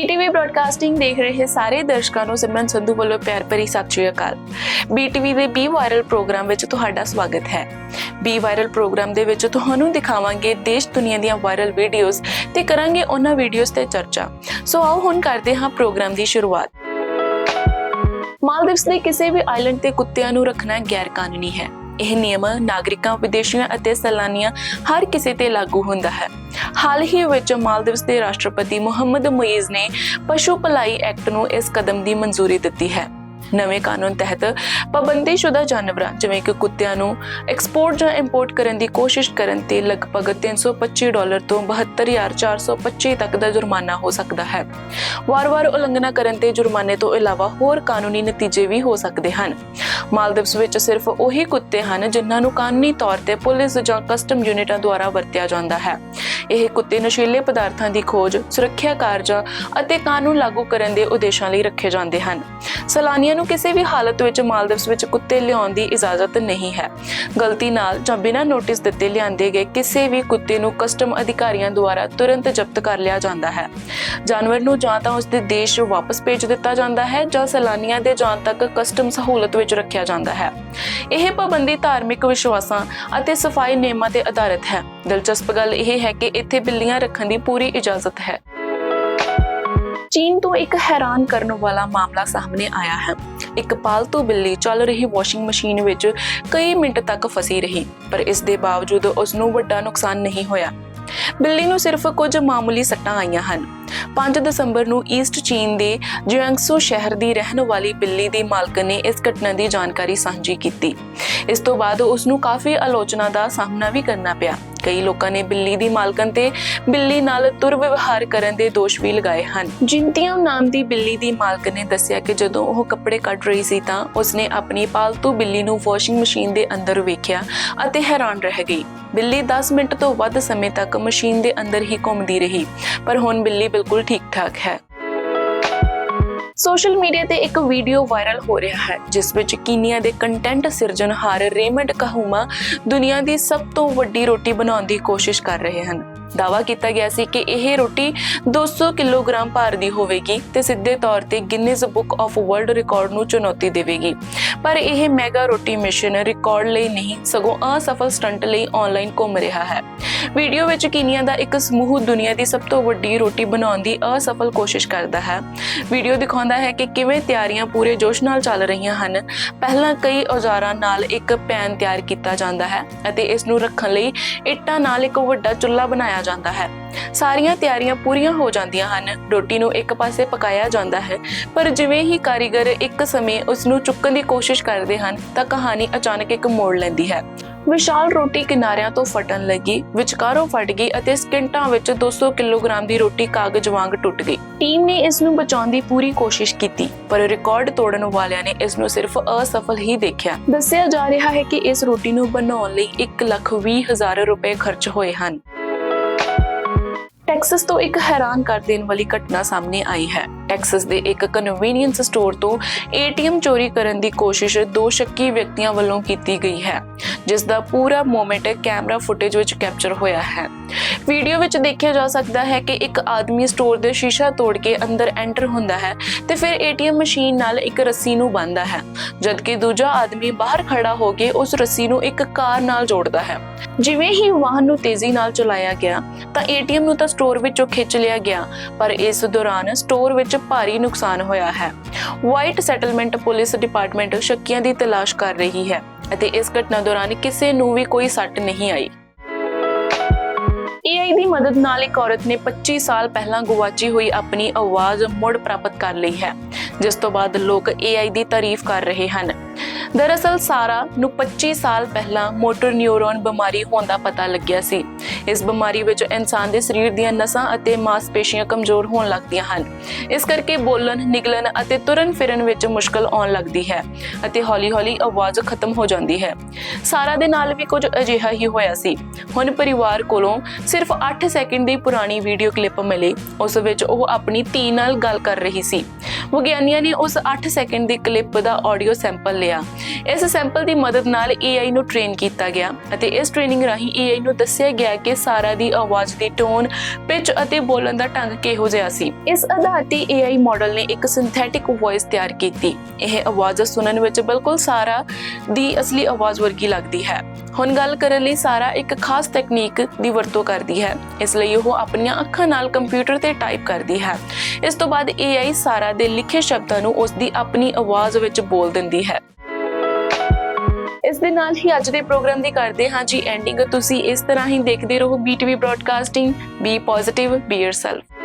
ਬੀਟੀਵੀ broadcasting ਦੇਖ ਰਹੇ ਸਾਰੇ ਦਰਸ਼ਕਾਂ ਨੂੰ ਸਿਮਰਨ ਸੰਧੂ ਵੱਲੋਂ ਪਿਆਰ ਭਰੀ ਸਤਿ ਸ਼੍ਰੀ ਅਕਾਲ। ਬੀਟੀਵੀ ਦੇ ਬੀ ਵਾਇਰਲ ਪ੍ਰੋਗਰਾਮ ਵਿੱਚ ਤੁਹਾਡਾ ਸਵਾਗਤ ਹੈ। ਬੀ ਵਾਇਰਲ ਪ੍ਰੋਗਰਾਮ ਦੇ ਵਿੱਚ ਤੁਹਾਨੂੰ ਦਿਖਾਵਾਂਗੇ ਦੇਸ਼ ਦੁਨੀਆ ਦੀਆਂ ਵਾਇਰਲ ਵੀਡੀਓਜ਼ ਤੇ ਕਰਾਂਗੇ ਉਹਨਾਂ ਵੀਡੀਓਜ਼ ਤੇ ਚਰਚਾ। ਸੋ ਆਓ ਹੁਣ ਕਰਦੇ ਹਾਂ ਪ੍ਰੋਗਰਾਮ ਦੀ ਸ਼ੁਰੂਆਤ। ਮਾਲਦੀਵਸ ਦੇ ਕਿਸੇ ਵੀ ਆਈਲੈਂਡ ਤੇ ਕੁੱਤਿਆਂ ਨੂੰ ਰੱਖਣਾ ਗੈਰ ਕਾਨੂੰਨੀ ਹੈ। ਇਹ ਨਿਯਮ ਨਾਗਰਿਕਾਂ, ਵਿਦੇਸ਼ੀਆਂ ਅਤੇ ਸੈਲਾਨੀਆਂ ਹਰ ਕਿਸੇ ਤੇ ਲਾਗੂ ਹੁੰਦਾ ਹੈ। ਹਾਲ ਹੀ ਵਿੱਚ ਮਾਲਦੀਵਸ ਦੇ ਰਾਸ਼ਟਰਪਤੀ ਮੁਹੰਮਦ ਮੁਈਜ਼ ਨੇ ਪਸ਼ੂ ਭਲਾਈ ਐਕਟ ਨੂੰ ਇਸ ਕਦਮ ਦੀ ਮਨਜ਼ੂਰੀ ਦਿੱਤੀ ਹੈ। ਨਵੇਂ ਕਾਨੂੰਨ ਤਹਿਤ ਪਾਬੰਦੀਸ਼ੁਦਾ ਜਾਨਵਰਾਂ, ਜਿਵੇਂ ਕਿ ਕੁੱਤਿਆਂ ਨੂੰ ਐਕਸਪੋਰਟ ਜਾਂ ਇੰਪੋਰਟ ਕਰਨ ਦੀ ਕੋਸ਼ਿਸ਼ ਕਰਨ ਤੇ ਲਗਭਗ 325 ਡਾਲਰ ਤੋਂ 72425 ਤੱਕ ਦਾ ਜੁਰਮਾਨਾ ਹੋ ਸਕਦਾ ਹੈ। ਵਾਰ-ਵਾਰ ਉਲੰਘਣਾ ਕਰਨ ਤੇ ਜੁਰਮਾਨੇ ਤੋਂ ਇਲਾਵਾ ਹੋਰ ਕਾਨੂੰਨੀ ਨਤੀਜੇ ਵੀ ਹੋ ਸਕਦੇ ਹਨ। ਮਾਲਦੀਵਸ ਵਿੱਚ ਸਿਰਫ ਉਹੀ ਕੁੱਤੇ ਹਨ ਜਿਨ੍ਹਾਂ ਨੂੰ ਕਾਨੂੰਨੀ ਤੌਰ ਤੇ ਪੁਲਿਸ ਜਾਂ ਕਸਟਮ ਯੂਨਿਟਾਂ ਦੁਆਰਾ ਵਰਤਿਆ ਜਾਂਦਾ ਹੈ। ਇਹ ਕੁੱਤੇ ਨਸ਼ੀਲੇ ਪਦਾਰਥਾਂ ਦੀ ਖੋਜ, ਸੁਰੱਖਿਆ ਕਾਰਜਾਂ ਅਤੇ ਕਾਨੂੰਨ ਲਾਗੂ ਕਰਨ ਦੇ ਉਦੇਸ਼ਾਂ ਲਈ ਰੱਖੇ ਜਾਂਦੇ ਹਨ। ਸੈਲਾਨੀਆਂ ਨੂੰ ਕਿਸੇ ਵੀ ਹਾਲਤ ਵਿੱਚ, ਮਾਲਦੀਵਸ ਵਿੱਚ ਕੁੱਤੇ ਲਿਆਉਣ ਦੀ ਇਜਾਜ਼ਤ ਨਹੀਂ ਹੈ। ਗਲਤੀ ਨਾਲ ਜਾਂ ਬਿਨਾਂ ਨੋਟਿਸ ਦਿੱਤੇ ਲਿਆਂਦੇ ਗਏ ਕਿਸੇ ਵੀ ਕੁੱਤੇ ਨੂੰ ਕਸਟਮ ਅਧਿਕਾਰੀਆਂ ਦੁਆਰਾ ਤੁਰੰਤ ਜ਼ਬਤ ਕਰ ਲਿਆ ਜਾਂਦਾ ਹੈ। ਜਾਨਵਰ ਨੂੰ ਜਾਂ ਤਾਂ ਉਸ ਦੇ ਦੇਸ਼ ਵਾਪਸ ਭੇਜ ਦਿੱਤਾ ਜਾਂਦਾ ਹੈ ਜਾਂ ਸੈਲਾਨੀਆਂ ਦੇ ਜਾਣ ਤੱਕ ਕਸਟਮ ਸਹੂਲਤ ਵਿੱਚ ਰੱਖਿਆ ਜਾਂਦਾ ਹੈ। ਇਹ ਪਾਬੰਦੀ ਧਾਰਮਿਕ ਵਿਸ਼ਵਾਸਾਂ ਅਤੇ ਸਫ਼ਾਈ ਨਿਯਮਾਂ ਤੇ ਆਧਾਰਿਤ ਹੈ। ਦਿਲਚਸਪ ਗੱਲ ਇਹ ਹੈ ਕਿ ਇੱਥੇ ਬਿੱਲੀਆਂ ਰੱਖਣ ਦੀ ਪੂਰੀ ਇਜਾਜ਼ਤ ਹੈ। ਚੀਨ ਤੋਂ ਇੱਕ ਹੈਰਾਨ ਕਰਨ ਵਾਲਾ ਮਾਮਲਾ ਸਾਹਮਣੇ ਆਇਆ ਹੈ। ਇੱਕ ਪਾਲਤੂ ਬਿੱਲੀ ਚੱਲ ਰਹੀ ਵਾਸ਼ਿੰਗ ਮਸ਼ੀਨ ਵਿੱਚ ਕਈ ਮਿੰਟ ਤੱਕ ਫਸੀ ਰਹੀ, ਪਰ ਇਸ ਦੇ ਬਾਵਜੂਦ ਉਸ ਨੂੰ ਵੱਡਾ ਨੁਕਸਾਨ ਨਹੀਂ ਹੋਇਆ। ਬਿੱਲੀ ਨੂੰ ਸਿਰਫ ਕੁਝ ਮਾਮੂਲੀ ਸੱਟਾਂ ਆਈਆਂ ਹਨ। 5 ਦਸੰਬਰ ਨੂੰ ਈਸਟ ਚੀਨ ਦੇ ਜਿਆਂਗਸੂ ਸ਼ਹਿਰ ਦੀ ਰਹਿਣ ਵਾਲੀ ਬਿੱਲੀ ਦੀ ਮਾਲਕ ਨੇ ਇਸ ਘਟਨਾ ਦੀ ਜਾਣਕਾਰੀ ਸਾਂਝੀ ਕੀਤੀ। ਇਸ ਤੋਂ ਬਾਅਦ ਉਸ ਨੂੰ ਕਾਫੀ ਆਲੋਚਨਾ ਦਾ ਸਾਹਮਣਾ ਵੀ ਕਰਨਾ ਪਿਆ। ਕਈ ਲੋਕਾਂ ਨੇ ਬਿੱਲੀ ਦੀ ਮਾਲਕਨ ਤੇ ਬਿੱਲੀ ਨਾਲ ਦੁਰਵਿਵਹਾਰ ਕਰਨ ਦੇ ਦੋਸ਼ ਵੀ ਲਗਾਏ ਹਨ। ਜਿੰਤੀਆਂ ਨਾਮ ਦੀ ਬਿੱਲੀ ਦੀ ਮਾਲਕ ਨੇ ਦੱਸਿਆ ਕਿ ਜਦੋਂ ਉਹ ਕੱਪੜੇ ਕੱਢ ਰਹੀ ਸੀ ਤਾਂ ਉਸਨੇ ਆਪਣੀ ਪਾਲਤੂ ਬਿੱਲੀ ਨੂੰ ਵਾਸ਼ਿੰਗ ਮਸ਼ੀਨ ਦੇ ਅੰਦਰ ਵੇਖਿਆ ਅਤੇ ਹੈਰਾਨ ਰਹਿ ਗਈ। ਬਿੱਲੀ 10 ਮਿੰਟ ਤੋਂ ਵੱਧ ਸਮੇਂ ਤੱਕ ਮਸ਼ੀਨ ਦੇ ਅੰਦਰ ਹੀ ਘੁੰਮਦੀ ਰਹੀ, ਪਰ ਹੁਣ ਬਿੱਲੀ ਬਿਲਕੁਲ ਠੀਕ-ਠਾਕ ਹੈ। ਸੋਸ਼ਲ ਮੀਡੀਆ ਤੇ ਇੱਕ ਵੀਡੀਓ ਵਾਇਰਲ ਹੋ ਰਿਹਾ ਹੈ, ਜਿਸ ਵਿੱਚ ਕੀਨੀਆ ਦੇ ਕੰਟੈਂਟ ਸਿਰਜਣਹਾਰ ਰੇਮੰਡ ਕਹੂਮਾ ਦੁਨੀਆ ਦੀ ਸਭ ਤੋਂ ਵੱਡੀ ਰੋਟੀ ਬਣਾਉਣ ਦੀ ਕੋਸ਼ਿਸ਼ ਕਰ ਰਹੇ ਹਨ। ਦਾਵਾ ਕੀਤਾ ਗਿਆ ਸੀ ਕਿ ਇਹ ਰੋਟੀ 200 ਕਿਲੋਗ੍ਰਾਮ ਭਾਰ ਦੀ ਹੋਵੇਗੀ ਤੇ ਸਿੱਧੇ ਤੌਰ ਤੇ Guinness book of world record ਨੂੰ ਚੁਣੌਤੀ ਦੇਵੇਗੀ। ਪਰ ਇਹ ਮੈਗਾ ਰੋਟੀ ਮਿਸ਼ਨ ਰਿਕਾਰਡ ਲਈ ਨਹੀਂ, ਸਗੋਂ ਅਸਫਲ ਸਟੰਟ ਲਈ ਆਨਲਾਈਨ ਘੁੰਮ ਰਿਹਾ ਹੈ। ਵੀਡੀਓ ਵਿੱਚ ਕੀਨੀਆ ਦਾ ਇੱਕ ਸਮੂਹ ਦੁਨੀਆ ਦੀ ਸਭ ਤੋਂ ਵੱਡੀ ਰੋਟੀ ਬਣਾਉਣ ਦੀ ਅਸਫਲ ਕੋਸ਼ਿਸ਼ ਕਰਦਾ ਹੈ। ਵੀਡੀਓ ਦਿਖਾਉਂਦਾ ਹੈ ਕਿ ਕਿਵੇਂ ਤਿਆਰੀਆਂ ਪੂਰੇ ਜੋਸ਼ ਨਾਲ ਚੱਲ ਰਹੀਆਂ ਹਨ। ਪਹਿਲਾਂ ਕਈ ਔਜ਼ਾਰਾਂ ਨਾਲ ਇੱਕ ਪੈਨ ਤਿਆਰ ਕੀਤਾ ਜਾਂਦਾ ਹੈ ਅਤੇ ਇਸ ਨੂੰ ਰੱਖਣ ਲਈ ਇੱਟਾਂ ਨਾਲ ਇੱਕ ਵੱਡਾ ਚੁੱਲ੍ਹਾ ਬਣਾਇਆ ਜਾਂਦਾ ਹੈ। ਸਾਰੀਆਂ ਤਿਆਰੀਆਂ ਪੂਰੀਆਂ ਹੋ ਜਾਂਦੀਆਂ ਹਨ। ਰੋਟੀ ਨੂੰ ਇੱਕ ਪਾਸੇ ਪਕਾਇਆ ਜਾਂਦਾ ਹੈ, ਪਰ ਜਿਵੇਂ ਹੀ ਕਾਰੀਗਰ ਇੱਕ ਸਮੇਂ ਉਸ ਨੂੰ ਚੁੱਕਣ ਦੀ ਕੋਸ਼ਿਸ਼ ਕਰਦੇ ਹਨ, ਤਾਂ ਕਹਾਣੀ ਅਚਾਨਕ ਇੱਕ ਮੋੜ ਲੈਂਦੀ ਹੈ। ਵਿਸ਼ਾਲ ਰੋਟੀ ਕਿਨਾਰਿਆਂ ਤੋਂ ਫਟਣ ਲੱਗੀ, ਵਿਚਕਾਰੋਂ ਫਟ ਗਈ ਅਤੇ ਸਕਿੰਟਾਂ ਵਿੱਚ 200 ਕਿਲੋਗ੍ਰਾਮ ਦੀ ਰੋਟੀ ਕਾਗਜ਼ ਵਾਂਗ ਟੁੱਟ ਗਈ। ਟੀਮ ਨੇ ਇਸ ਨੂੰ ਬਚਾਉਣ ਦੀ ਪੂਰੀ ਕੋਸ਼ਿਸ਼ ਕੀਤੀ, ਪਰ ਰਿਕਾਰਡ ਤੋੜਨ ਵਾਲਿਆਂ ਨੇ ਇਸ ਨੂੰ ਸਿਰਫ ਅਸਫਲ ਹੀ ਦੇਖਿਆ। ਦੱਸਿਆ ਜਾ ਰਿਹਾ ਹੈ ਕਿ ਇਸ ਰੋਟੀ ਨੂੰ ਬਣਾਉਣ ਲਈ 1 ਲੱਖ 20 ਹਜ਼ਾਰ ਰੁਪਏ ਖਰਚ ਹੋਏ ਹਨ। ਟੈਕਸਸ ਤੋਂ ਇੱਕ ਹੈਰਾਨ ਕਰ ਦੇਣ ਵਾਲੀ ਘਟਨਾ ਸਾਹਮਣੇ ਆਈ ਹੈ। ਟੈਕਸਸ ਦੇ ਇੱਕ ਕਨਵੀਨੀਅੰਸ ਸਟੋਰ ਤੋਂ ਏਟੀਐਮ ਚੋਰੀ ਕਰਨ ਦੀ ਕੋਸ਼ਿਸ਼ ਦੋ ਸ਼ੱਕੀ ਵਿਅਕਤੀਆਂ ਵੱਲੋਂ ਕੀਤੀ ਗਈ ਹੈ, ਜਿਸ ਦਾ ਪੂਰਾ ਮੂਵਮੈਂਟ ਕੈਮਰਾ ਫੁਟੇਜ ਵਿੱਚ ਕੈਪਚਰ ਹੋਇਆ ਹੈ। ਵੀਡੀਓ ਵਿੱਚ ਦੇਖਿਆ ਜਾ ਸਕਦਾ ਹੈ ਕਿ ਇੱਕ ਆਦਮੀ ਸਟੋਰ ਦੇ ਸ਼ੀਸ਼ਾ ਤੋੜ ਕੇ ਅੰਦਰ ਐਂਟਰ ਹੁੰਦਾ ਹੈ ਤੇ ਫਿਰ ਏਟੀਐਮ ਮਸ਼ੀਨ ਨਾਲ ਇੱਕ ਰੱਸੀ ਨੂੰ ਬੰਨਦਾ ਹੈ, ਜਦਕਿ ਦੂਜਾ ਆਦਮੀ ਬਾਹਰ ਖੜਾ ਹੋ ਕੇ ਉਸ ਰੱਸੀ ਨੂੰ ਇੱਕ ਕਾਰ ਨਾਲ ਜੋੜਦਾ ਹੈ। ਜਿਵੇਂ ਹੀ ਵਾਹਨ ਨੂੰ ਤੇਜ਼ੀ ਨਾਲ ਚਲਾਇਆ ਗਿਆ, ਤਾਂ ਏਟੀਐਮ ਨੂੰ ਤਾਂ ਸਟੋਰ ਵਿੱਚੋਂ ਖਿੱਚ ਲਿਆ ਗਿਆ, ਪਰ ਇਸ ਦੌਰਾਨ ਸਟੋਰ ਵਿੱਚ ਭਾਰੀ ਨੁਕਸਾਨ ਹੋਇਆ ਹੈ। ਵਾਈਟ ਸੈਟਲਮੈਂਟ ਪੁਲਿਸ ਡਿਪਾਰਟਮੈਂਟ ਸ਼ੱਕੀਆਂ ਦੀ ਤਲਾਸ਼ ਕਰ ਰਹੀ ਹੈ ਅਤੇ ਇਸ ਘਟਨਾ ਦੌਰਾਨ ਕਿਸੇ ਨੂੰ ਵੀ ਕੋਈ ਸੱਟ ਨਹੀਂ ਆਈ। AI ਦੀ ਮਦਦ ਨਾਲ ਇੱਕ ਔਰਤ ਨੇ 25 ਸਾਲ ਪਹਿਲਾਂ ਗੁਆਚੀ ਹੋਈ ਆਪਣੀ ਆਵਾਜ਼ ਮੁੜ ਪ੍ਰਾਪਤ ਕਰ ਲਈ ਹੈ, ਜਿਸ ਤੋਂ ਬਾਅਦ ਲੋਕ AI ਦੀ ਤਾਰੀਫ ਕਰ ਰਹੇ ਹਨ। ਦਰਅਸਲ, ਸਾਰਾ ਨੂੰ 25 ਸਾਲ ਪਹਿਲਾਂ ਮੋਟਰ ਨਿਊਰੋਨ ਬਿਮਾਰੀ ਹੋਣ ਦਾ ਪਤਾ ਲੱਗਿਆ ਸੀ। ਇਸ ਬਿਮਾਰੀ ਵਿੱਚ ਇਨਸਾਨ ਦੇ ਸਰੀਰ ਦੀਆਂ ਨਸਾਂ ਅਤੇ ਮਾਸਪੇਸ਼ੀਆਂ ਕਮਜ਼ੋਰ ਹੋਣ ਲੱਗਦੀਆਂ ਹਨ। ਇਸ ਕਰਕੇ ਬੋਲਣ, ਨਿਗਲਣ ਅਤੇ ਤੁਰਨ ਫਿਰਨ ਵਿੱਚ ਮੁਸ਼ਕਲ ਆਉਣ ਲੱਗਦੀ ਹੈ ਅਤੇ ਹੌਲੀ-ਹੌਲੀ ਆਵਾਜ਼ ਖਤਮ ਹੋ ਜਾਂਦੀ ਹੈ। ਸਾਰਾ ਦੇ ਨਾਲ ਵੀ ਕੁਝ ਅਜਿਹਾ ਹੀ ਹੋਇਆ ਸੀ। ਹੁਣ ਪਰਿਵਾਰ ਕੋਲੋਂ ਸਿਰਫ 8 ਸੈਕਿੰਡ ਦੀ ਪੁਰਾਣੀ ਵੀਡੀਓ ਕਲਿੱਪ ਮਿਲੀ। ਉਸ ਵਿੱਚ ਉਹ ਆਪਣੀ ਧੀ ਨਾਲ ਗੱਲ ਕਰ ਰਹੀ ਸੀ। ਵਿਗਿਆਨੀਆਂ ਨੇ ਉਸ 8 ਸੈਕਿੰਡ ਦੀ ਕਲਿੱਪ ਦਾ ਆਡੀਓ ਸੈਂਪਲ ਲਿਆ। ਇਸ ਸੈਂਪਲ ਦੀ ਮਦਦ ਨਾਲ AI ਨੂੰ ਟ੍ਰੇਨ ਕੀਤਾ ਗਿਆ ਅਤੇ ਇਸ ਟ੍ਰੇਨਿੰਗ ਰਾਹੀਂ AI ਨੂੰ ਦੱਸਿਆ ਗਿਆ ਕਿ ਸਾਰਾ ਦੀ ਆਵਾਜ਼ ਦੀ ਟੋਨ, ਪਿਚ ਅਤੇ ਬੋਲਣ ਦਾ ਢੰਗ ਕਿਹੋ ਜਿਹਾ ਸੀ? ਇਸ ਆਧਾਰ ਤੇ AI ਮਾਡਲ ਨੇ ਇੱਕ ਸਿੰਥੈਟਿਕ ਵੌਇਸ ਤਿਆਰ ਕੀਤੀ। ਇਹ ਆਵਾਜ਼ ਸੁਣਨ ਵਿੱਚ ਬਿਲਕੁਲ ਸਾਰਾ ਦੀ ਅਸਲੀ ਆਵਾਜ਼ ਵਰਗੀ ਲੱਗਦੀ ਹੈ। ਹੁਣ ਗੱਲ ਕਰਨ ਲਈ ਸਾਰਾ ਇੱਕ ਖਾਸ ਤਕਨੀਕ ਦੀ ਵਰਤੋਂ ਕਰਦੀ ਹੈ। ਇਸ ਲਈ ਉਹ ਆਪਣੀਆਂ ਅੱਖਾਂ ਨਾਲ ਕੰਪਿਊਟਰ ਤੇ ਟਾਈਪ ਕਰਦੀ ਹੈ। ਇਸ ਤੋਂ ਬਾਅਦ AI ਸਾਰਾ ਦੇ ਲਿਖੇ ਸ਼ਬਦਾਂ ਨੂੰ ਉਸ ਦੀ ਆਪਣੀ ਆਵਾਜ਼ ਵਿੱਚ ਬੋਲ ਦਿੰਦੀ ਹੈ। ਇਸ ਦੇ ਨਾਲ ਹੀ ਅੱਜ ਦੇ ਪ੍ਰੋਗਰਾਮ ਦੀ ਕਰਦੇ ਹਾਂ ਜੀ ਐਂਡਿੰਗ ਤੁਸੀਂ ਇਸ ਤਰ੍ਹਾਂ ਹੀ ਦੇਖਦੇ ਰਹੋ BTV broadcasting be positive be yourself